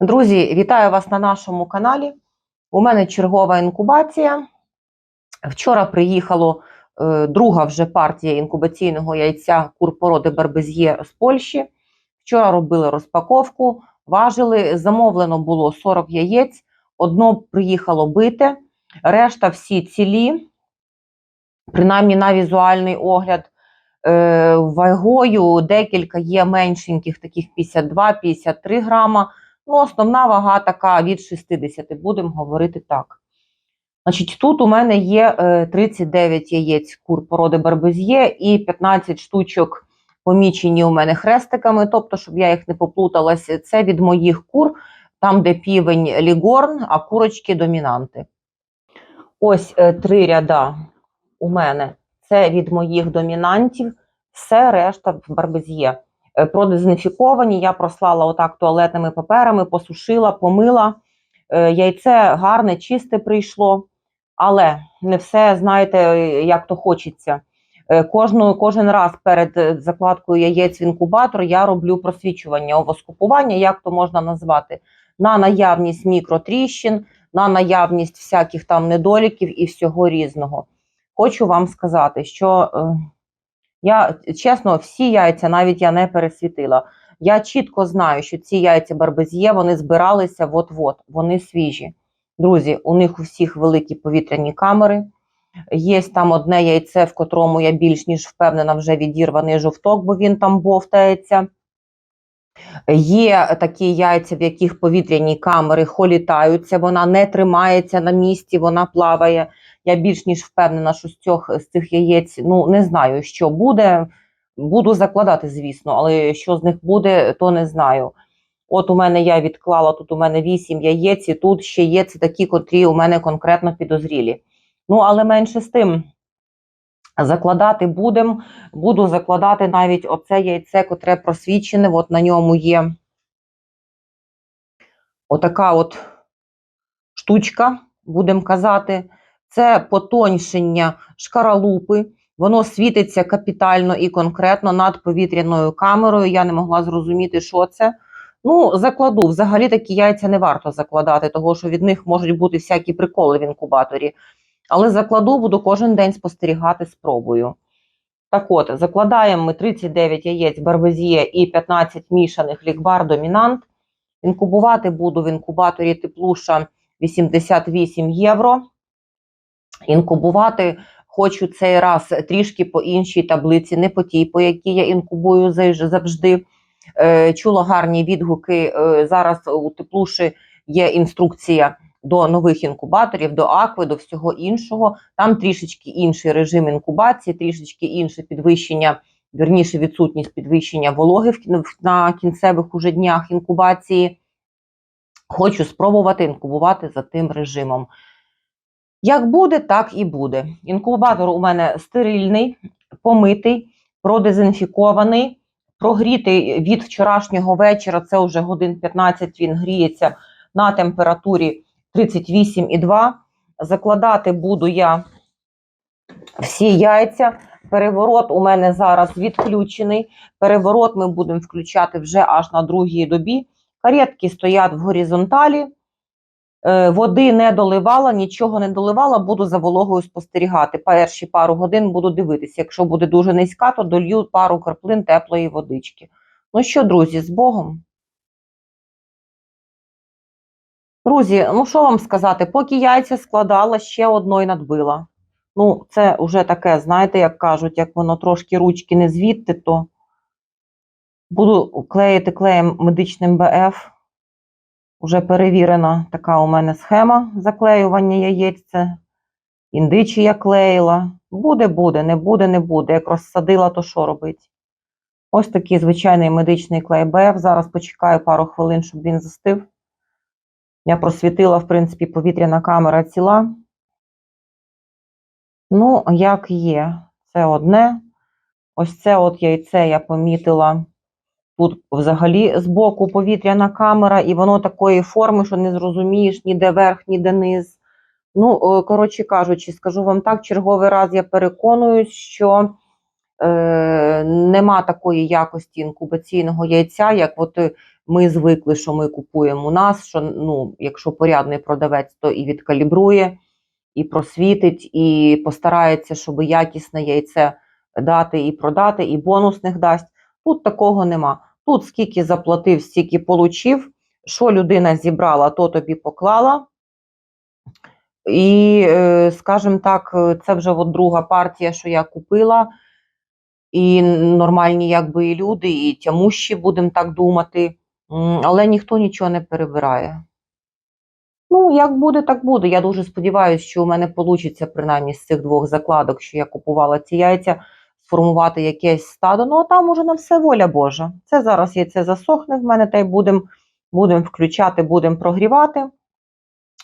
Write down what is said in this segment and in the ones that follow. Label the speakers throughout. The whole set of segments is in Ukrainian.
Speaker 1: Друзі, вітаю вас на нашому каналі. У мене чергова інкубація. Вчора приїхало е, друга вже партія інкубаційного яйця курпороди Барбез'є з Польщі. Вчора робили розпаковку, важили. Замовлено було 40 яєць. Одно приїхало бите, решта всі цілі, принаймні на візуальний огляд. Е, вагою декілька є меншеньких, таких 52-53 грама. Ну, основна вага така від 60, будемо говорити так. Значить, тут у мене є е, 39 яєць кур породи Барбез'є і 15 штучок помічені у мене хрестиками, тобто, щоб я їх не поплуталася, це від моїх кур, там, де півень лігорн, а курочки домінанти. Ось е, три ряда у мене це від моїх домінантів, все решта Барбез'є е, продезінфіковані. Я прослала отак туалетними паперами, посушила, помила. Е, Яйце гарне, чисте прийшло, але не все, знаєте, е, як то хочеться. Е, Кожну, кожен раз перед е, закладкою яєць в інкубатор я роблю просвічування, овоскупування, як то можна назвати, на наявність мікротріщин, на наявність всяких там недоліків і всього різного. Хочу вам сказати, що е, я чесно, всі яйця навіть я не пересвітила. Я чітко знаю, що ці яйця барбез'є вони збиралися от-от, вони свіжі. Друзі, у них у всіх великі повітряні камери. Є там одне яйце, в котрому я більш ніж впевнена, вже відірваний жовток, бо він там бовтається. Є такі яйця, в яких повітряні камери холітаються, вона не тримається на місці, вона плаває. Я більш ніж впевнена, що з цих, з цих яєць ну не знаю, що буде. Буду закладати, звісно, але що з них буде, то не знаю. От у мене я відклала тут у мене 8 яєць, і тут ще є це такі, котрі у мене конкретно підозрілі. Ну, але менше з тим. Закладати будемо. Буду закладати навіть оце яйце, котре просвічене. От на ньому є отака от штучка, будемо казати. Це потоньшення шкаралупи. Воно світиться капітально і конкретно над повітряною камерою. Я не могла зрозуміти, що це. Ну, закладу. Взагалі такі яйця не варто закладати, тому що від них можуть бути всякі приколи в інкубаторі. Але закладу буду кожен день спостерігати спробую. Так от, закладаємо ми 39 яєць барбезіє і 15 мішаних лікбар домінант. Інкубувати буду в інкубаторі теплуша 88 євро. Інкубувати хочу цей раз трішки по іншій таблиці, не по тій, по якій я інкубую завжди. Е, Чула гарні відгуки. Е, Зараз у теплуші є інструкція до нових інкубаторів, до акви, до всього іншого. Там трішечки інший режим інкубації, трішечки інше підвищення, вірніше відсутність підвищення вологи на кінцевих уже днях інкубації. Хочу спробувати інкубувати за тим режимом. Як буде, так і буде. Інкубатор у мене стерильний, помитий, продезінфікований, прогрітий від вчорашнього вечора. Це вже годин 15 він гріється на температурі 38,2. Закладати буду я всі яйця. Переворот у мене зараз відключений. Переворот ми будемо включати вже аж на другій добі. Каретки стоять в горизонталі. Е, Води не доливала, нічого не доливала, буду за вологою спостерігати. Перші пару годин буду дивитися. Якщо буде дуже низька, то долью пару краплин теплої водички. Ну що, друзі, з Богом. Друзі, ну що вам сказати, поки яйця складала, ще одної надбила. Ну, це вже таке, знаєте, як кажуть, як воно трошки ручки не звідти, то буду клеїти клеєм медичним БФ. Уже перевірена така у мене схема заклеювання яєць. Індичі я клеїла. Буде, буде, не буде, не буде. Як розсадила, то що робить? Ось такий звичайний медичний клей БФ. Зараз почекаю пару хвилин, щоб він застив. Я просвітила, в принципі, повітряна камера ціла. Ну, як є, це одне. Ось це от яйце я помітила. Тут взагалі збоку повітряна камера, і воно такої форми, що не зрозумієш ніде верх, ніде низ. Ну, е, коротше кажучи, скажу вам так, черговий раз я переконуюсь, що нема такої якості інкубаційного яйця, як от е, Ми звикли, що ми купуємо у нас, що ну, якщо порядний продавець, то і відкалібрує, і просвітить, і постарається, щоб якісне яйце дати і продати, і бонусних дасть. Тут такого нема. Тут скільки заплатив, стільки получив. Що людина зібрала, то тобі поклала. І, е, скажімо так, е, це вже от друга партія, що я купила. І нормальні, якби і люди, і тямущі, будемо так думати. Але ніхто нічого не перебирає. Ну, як буде, так буде. Я дуже сподіваюся, що у мене вийде, принаймні, з цих двох закладок, що я купувала ці яйця, сформувати якесь стадо. Ну, а там уже на все воля Божа. Це зараз яйце засохне в мене, та й будемо будем включати, будемо прогрівати.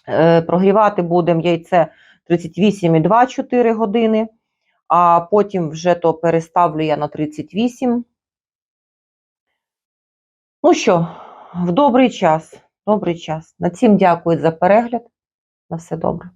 Speaker 1: Е, прогрівати будемо яйце 38,2-4 години, а потім вже то переставлю я на 38. Ну що, в добрий час. Добрий час. На цім дякую за перегляд. На все добре.